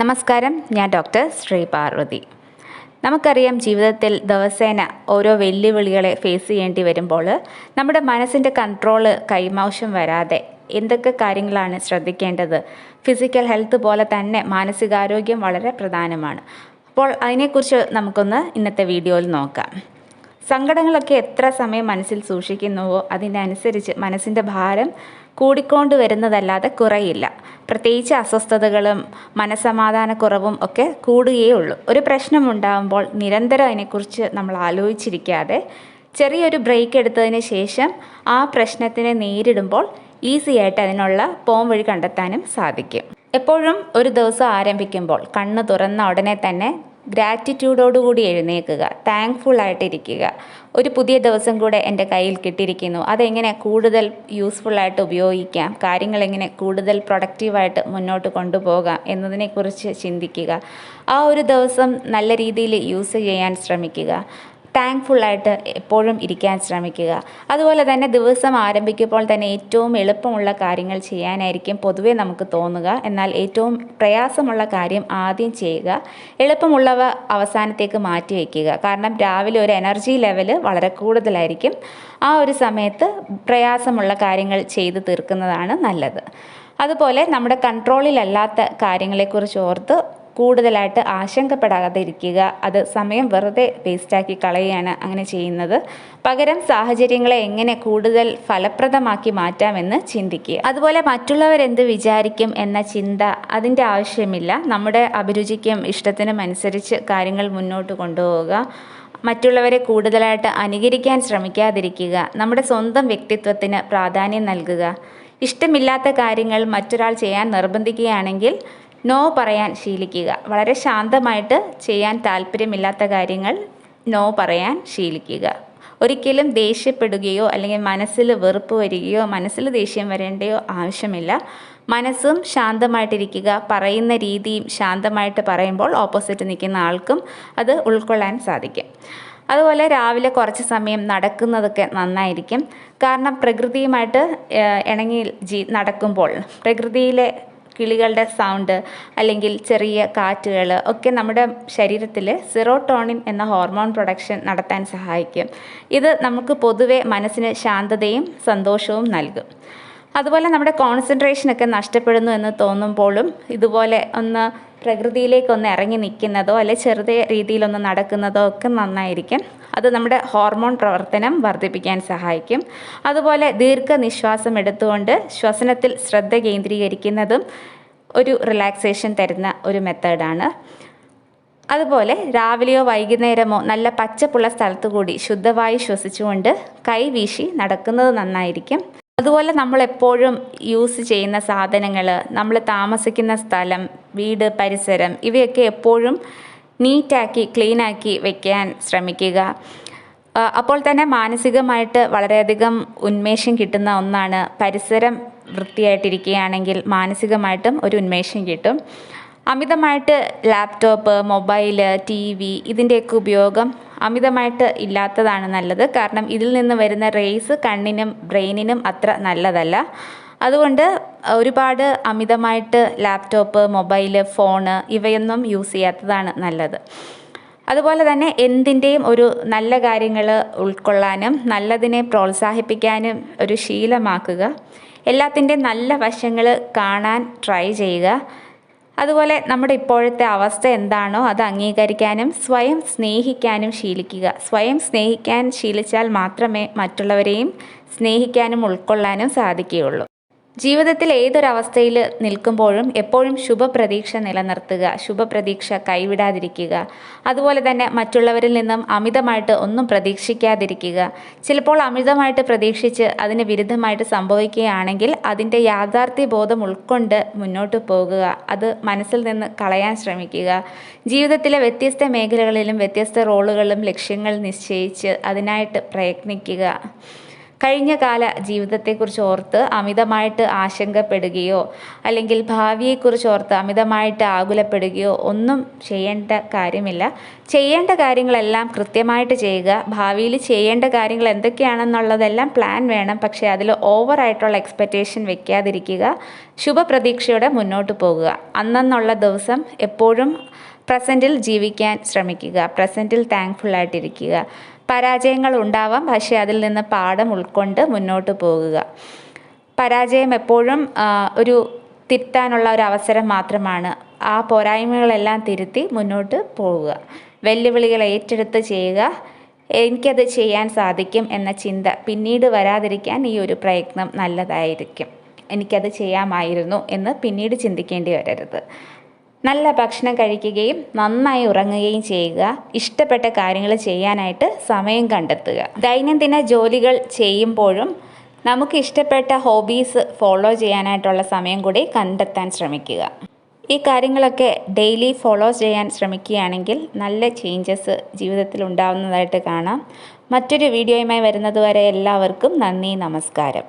നമസ്കാരം ഞാൻ ഡോക്ടർ ശ്രീ പാർവതി. നമുക്കറിയാം ജീവിതത്തിൽ ദിവസേന ഓരോ വെല്ലുവിളികളെ ഫേസ് ചെയ്യേണ്ടി വരുമ്പോൾ നമ്മുടെ മനസ്സിന്റെ കൺട്രോൾ കൈമോശം വരാതെ എന്തൊക്കെ കാര്യങ്ങളാണ് ശ്രദ്ധിക്കേണ്ടത്? ഫിസിക്കൽ ഹെൽത്ത് പോലെ തന്നെ മാനസികാരോഗ്യം വളരെ പ്രധാനമാണ്. അപ്പോൾ അതിനെക്കുറിച്ച് നമുക്കൊന്ന് ഇന്നത്തെ വീഡിയോയിൽ നോക്കാം. സങ്കടങ്ങളൊക്കെ എത്ര സമയം മനസ്സിൽ സൂക്ഷിക്കുന്നുവോ? അതിനനുസരിച്ച് മനസ്സിന്റെ ഭാരം കൂടിക്കൊണ്ട് വരുന്നതല്ലാതെ കുറയില്ല. പ്രത്യേകിച്ച് അസ്വസ്ഥതകളും മനസമാധാനക്കുറവും ഒക്കെ കൂടുകയേ ഉള്ളൂ ഒരു പ്രശ്നമുണ്ടാകുമ്പോൾ നിരന്തരം അതിനെക്കുറിച്ച് നമ്മൾ ആലോചിച്ചിരിക്കാതെ ചെറിയൊരു ബ്രേക്ക് എടുത്തതിന് ശേഷം ആ പ്രശ്നത്തിനെ നേരിടുമ്പോൾ ഈസി ആയിട്ട് അതിനുള്ള പോം വഴി കണ്ടെത്താനും സാധിക്കും. എപ്പോഴും ഒരു ദിവസം ആരംഭിക്കുമ്പോൾ കണ്ണ് തുറന്ന ഉടനെ തന്നെ ഗ്രാറ്റിറ്റ്യൂഡോടുകൂടി എഴുന്നേൽക്കുക താങ്ക്ഫുൾ ആയിട്ടിരിക്കുക. ഒരു പുതിയ ദിവസം കൂടെ എന്റെ കയ്യിൽ കിട്ടിയിരിക്കുന്നു. അതെങ്ങനെ കൂടുതൽ യൂസ്ഫുള്ളായിട്ട് ഉപയോഗിക്കാം? കാര്യങ്ങൾ എങ്ങനെ കൂടുതൽ പ്രൊഡക്റ്റീവായിട്ട് മുന്നോട്ട് കൊണ്ടുപോകാം എന്നതിനെക്കുറിച്ച് ചിന്തിക്കുക. ആ ഒരു ദിവസം നല്ല രീതിയിൽ യൂസ് ചെയ്യാൻ ശ്രമിക്കുക. താങ്ക്ഫുൾ ആയിട്ട് എപ്പോഴും ഇരിക്കാൻ ശ്രമിക്കുക. അതുപോലെ തന്നെ ദിവസം ആരംഭിക്കുമ്പോൾ തന്നെ ഏറ്റവും എളുപ്പമുള്ള കാര്യങ്ങൾ ചെയ്യാനായിരിക്കും പൊതുവേ നമുക്ക് തോന്നുക. എന്നാൽ ഏറ്റവും പ്രയാസമുള്ള കാര്യം ആദ്യം ചെയ്യുക. എളുപ്പമുള്ളവ അവസാനത്തേക്ക് മാറ്റി വയ്ക്കുക. കാരണം രാവിലെ ഒരു എനർജി ലെവൽ വളരെ കൂടുതലായിരിക്കും. ആ ഒരു സമയത്ത് പ്രയാസമുള്ള കാര്യങ്ങൾ ചെയ്തു തീർക്കുന്നതാണ് നല്ലത്. അതുപോലെ നമ്മുടെ കൺട്രോളിലല്ലാത്ത കാര്യങ്ങളെക്കുറിച്ച് ഓർത്ത് കൂടുതലായിട്ട് ആശങ്കപ്പെടാതെ ഇരിക്കുക. അത് സമയം വെറുതെ വേസ്റ്റാക്കി കളയുകയാണ് അങ്ങനെ ചെയ്യുന്നത്. പകരം സാഹചര്യങ്ങളെ എങ്ങനെ കൂടുതൽ ഫലപ്രദമാക്കി മാറ്റാമെന്ന് ചിന്തിക്കുക. അതുപോലെ മറ്റുള്ളവരെന്ത് വിചാരിക്കും എന്ന ചിന്ത അതിന്റെ ആവശ്യമില്ല. നമ്മുടെ അഭിരുചിക്കും ഇഷ്ടത്തിനും അനുസരിച്ച് കാര്യങ്ങൾ മുന്നോട്ട് കൊണ്ടുപോവുക. മറ്റുള്ളവരെ കൂടുതലായിട്ട് അനുകരിക്കാൻ ശ്രമിക്കാതിരിക്കുക. നമ്മുടെ സ്വന്തം വ്യക്തിത്വത്തിന് പ്രാധാന്യം നൽകുക. ഇഷ്ടമില്ലാത്ത കാര്യങ്ങൾ മറ്റൊരാൾ ചെയ്യാൻ നിർബന്ധിക്കുകയാണെങ്കിൽ നോ പറയാൻ ശീലിക്കുക. വളരെ ശാന്തമായിട്ട് ചെയ്യാൻ താല്പര്യമില്ലാത്ത കാര്യങ്ങൾ നോ പറയാൻ ശീലിക്കുക. ഒരിക്കലും ദേഷ്യപ്പെടുകയോ അല്ലെങ്കിൽ മനസ്സിൽ വെറുപ്പ് വരികയോ മനസ്സിൽ ദേഷ്യം വരേണ്ടയോ ആവശ്യമില്ല. മനസ്സും ശാന്തമായിട്ടിരിക്കുക. പറയുന്ന രീതിയും ശാന്തമായിട്ട് പറയുമ്പോൾ ഓപ്പോസിറ്റ് നിൽക്കുന്ന ആൾക്കും അത് ഉൾക്കൊള്ളാൻ സാധിക്കും. അതുപോലെ രാവിലെ കുറച്ച് സമയം നടക്കുന്നതൊക്കെ നന്നായിരിക്കും. കാരണം പ്രകൃതിയുമായിട്ട് ഇണങ്ങി ജീ നടക്കുമ്പോൾ പ്രകൃതിയിലെ കിളികളുടെ സൗണ്ട് അല്ലെങ്കിൽ ചെറിയ കാറ്റുകൾ ഒക്കെ നമ്മുടെ ശരീരത്തിൽ സിറോട്ടോണിൻ എന്ന ഹോർമോൺ പ്രൊഡക്ഷൻ നടത്താൻ സഹായിക്കും. ഇത് നമുക്ക് പൊതുവെ മനസ്സിന് ശാന്തതയും സന്തോഷവും നൽകും. അതുപോലെ നമ്മുടെ കോൺസെൻട്രേഷനൊക്കെ നഷ്ടപ്പെടുന്നു എന്ന് തോന്നുമ്പോഴും ഇതുപോലെ ഒന്ന് പ്രകൃതിയിലേക്കൊന്ന് ഇറങ്ങി നിൽക്കുന്നതോ അല്ലെ ചെറുതേ രീതിയിലൊന്ന് നടക്കുന്നതോ ഒക്കെ നന്നായിരിക്കും. അത് നമ്മുടെ ഹോർമോൺ പ്രവർത്തനം വർദ്ധിപ്പിക്കാൻ സഹായിക്കും. അതുപോലെ ദീർഘനിശ്വാസം എടുത്തുകൊണ്ട് ശ്വസനത്തിൽ ശ്രദ്ധ കേന്ദ്രീകരിക്കുന്നതും ഒരു റിലാക്സേഷൻ തരുന്ന ഒരു മെത്തേഡാണ് അതുപോലെ രാവിലെയോ വൈകുന്നേരമോ നല്ല പച്ചപ്പുള്ള സ്ഥലത്തു കൂടി ശുദ്ധവായു ശ്വസിച്ചുകൊണ്ട് കൈ വീശി നടക്കുന്നത് നന്നായിരിക്കും. അതുപോലെ നമ്മൾ എപ്പോഴും യൂസ് ചെയ്യുന്ന സാധനങ്ങൾ നമ്മൾ താമസിക്കുന്ന സ്ഥലം വീട് പരിസരം ഇവയൊക്കെ എപ്പോഴും നീറ്റാക്കി ക്ലീനാക്കി വെക്കാൻ ശ്രമിക്കുക. അപ്പോൾ തന്നെ മാനസികമായിട്ട് വളരെയധികം ഉന്മേഷം കിട്ടുന്ന ഒന്നാണ് പരിസരം വൃത്തിയായിട്ടിരിക്കുകയാണെങ്കിൽ മാനസികമായിട്ടും ഒരു ഉന്മേഷം കിട്ടും. അമിതമായിട്ട് ലാപ്ടോപ്പ് മൊബൈൽ ടി വി ഇതിന്റെയൊക്കെ ഉപയോഗം അമിതമായിട്ട് ഇല്ലാത്തതാണ് നല്ലത്. കാരണം ഇതിൽ നിന്ന് വരുന്ന റേസ് കണ്ണിനും ബ്രെയിനിനും അത്ര നല്ലതല്ല. അതുകൊണ്ട് ഒരുപാട് അമിതമായിട്ട് ലാപ്ടോപ്പ് മൊബൈൽ ഫോണ് ഇവയൊന്നും യൂസ് ചെയ്യാത്തതാണ് നല്ലത്. അതുപോലെ തന്നെ എന്തിന്റെയും ഒരു നല്ല കാര്യങ്ങൾ ഉൾക്കൊള്ളാനും നല്ലതിനെ പ്രോത്സാഹിപ്പിക്കാനും ഒരു ശീലമാക്കുക. എല്ലാത്തിന്റെയും നല്ല വശങ്ങൾ കാണാൻ ട്രൈ ചെയ്യുക. അതുപോലെ നമ്മുടെ ഇപ്പോഴത്തെ അവസ്ഥ എന്താണോ അത് അംഗീകരിക്കാനും സ്വയം സ്നേഹിക്കാനും ശീലിക്കുക. സ്വയം സ്നേഹിക്കാൻ ശീലിച്ചാൽ മാത്രമേ മറ്റുള്ളവരെയും സ്നേഹിക്കാനും ഉൾക്കൊള്ളാനും സാധിക്കുകയുള്ളൂ. ജീവിതത്തിൽ ഏതൊരവസ്ഥയിൽ നിൽക്കുമ്പോഴും എപ്പോഴും ശുഭപ്രതീക്ഷ നിലനിർത്തുക ശുഭപ്രതീക്ഷ കൈവിടാതിരിക്കുക. അതുപോലെ തന്നെ മറ്റുള്ളവരിൽ നിന്നും അമിതമായിട്ട് ഒന്നും പ്രതീക്ഷിക്കാതിരിക്കുക. ചിലപ്പോൾ അമിതമായിട്ട് പ്രതീക്ഷിച്ച് അതിന് വിരുദ്ധമായിട്ട് സംഭവിക്കുകയാണെങ്കിൽ അതിന്റെ യാഥാർത്ഥ്യ ബോധം ഉൾക്കൊണ്ട് മുന്നോട്ട് പോകുക. അത് മനസ്സിൽ നിന്ന് കളയാൻ ശ്രമിക്കുക. ജീവിതത്തിലെ വ്യത്യസ്ത മേഖലകളിലും വ്യത്യസ്ത റോളുകളിലും ലക്ഷ്യങ്ങൾ നിശ്ചയിച്ച് അതിനായിട്ട് പ്രയത്നിക്കുക. കഴിഞ്ഞ കാല ജീവിതത്തെക്കുറിച്ച് ഓർത്ത് അമിതമായിട്ട് ആശങ്കപ്പെടുകയോ അല്ലെങ്കിൽ ഭാവിയെക്കുറിച്ച് ഓർത്ത് അമിതമായിട്ട് ആകുലപ്പെടുകയോ ഒന്നും ചെയ്യേണ്ട കാര്യമില്ല. ചെയ്യേണ്ട കാര്യങ്ങളെല്ലാം കൃത്യമായിട്ട് ചെയ്യുക. ഭാവിയിൽ ചെയ്യേണ്ട കാര്യങ്ങൾ എന്തൊക്കെയാണെന്നുള്ളതെല്ലാം പ്ലാൻ വേണം. പക്ഷേ അതിൽ ഓവറായിട്ടുള്ള എക്സ്പെക്റ്റേഷൻ വെക്കാതിരിക്കുക. ശുഭപ്രതീക്ഷയോടെ മുന്നോട്ട് പോകുക. അന്നെന്നുള്ള ദിവസം എപ്പോഴും പ്രസന്റിൽ ജീവിക്കാൻ ശ്രമിക്കുക. പ്രസന്റിൽ താങ്ക്ഫുള്ളായിട്ടിരിക്കുക പരാജയങ്ങൾ ഉണ്ടാവാം പക്ഷേ അതിൽ നിന്ന് പാഠം ഉൾക്കൊണ്ട് മുന്നോട്ട് പോകുക. പരാജയം എപ്പോഴും ഒരു തിരുത്താനുള്ള ഒരു അവസരം മാത്രമാണ്. ആ പോരായ്മകളെല്ലാം തിരുത്തി മുന്നോട്ട് പോവുക. വെല്ലുവിളികൾ ഏറ്റെടുത്ത് ചെയ്യുക. എനിക്കത് ചെയ്യാൻ സാധിക്കും എന്ന ചിന്ത പിന്നീട് വരാതിരിക്കാൻ ഈ ഒരു പ്രയത്നം നല്ലതായിരിക്കും. എനിക്കത് ചെയ്യാമായിരുന്നു എന്ന് പിന്നീട് ചിന്തിക്കേണ്ടി വരരുത്. നല്ല ഭക്ഷണം കഴിക്കുകയും നന്നായി ഉറങ്ങുകയും ചെയ്യുക ഇഷ്ടപ്പെട്ട കാര്യങ്ങൾ ചെയ്യാനായിട്ട് സമയം കണ്ടെത്തുക. ദൈനംദിന ജോലികൾ ചെയ്യുമ്പോഴും നമുക്ക് ഇഷ്ടപ്പെട്ട ഹോബീസ് ഫോളോ ചെയ്യാനായിട്ടുള്ള സമയം കൂടി കണ്ടെത്താൻ ശ്രമിക്കുക. ഈ കാര്യങ്ങളൊക്കെ ഡെയിലി ഫോളോ ചെയ്യാൻ ശ്രമിക്കുകയാണെങ്കിൽ നല്ല ചേഞ്ചസ് ജീവിതത്തിൽ ഉണ്ടാവുന്നതായിട്ട് കാണാം. മറ്റൊരു വീഡിയോയുമായി വരുന്നതുവരെ എല്ലാവർക്കും നന്ദി നമസ്കാരം.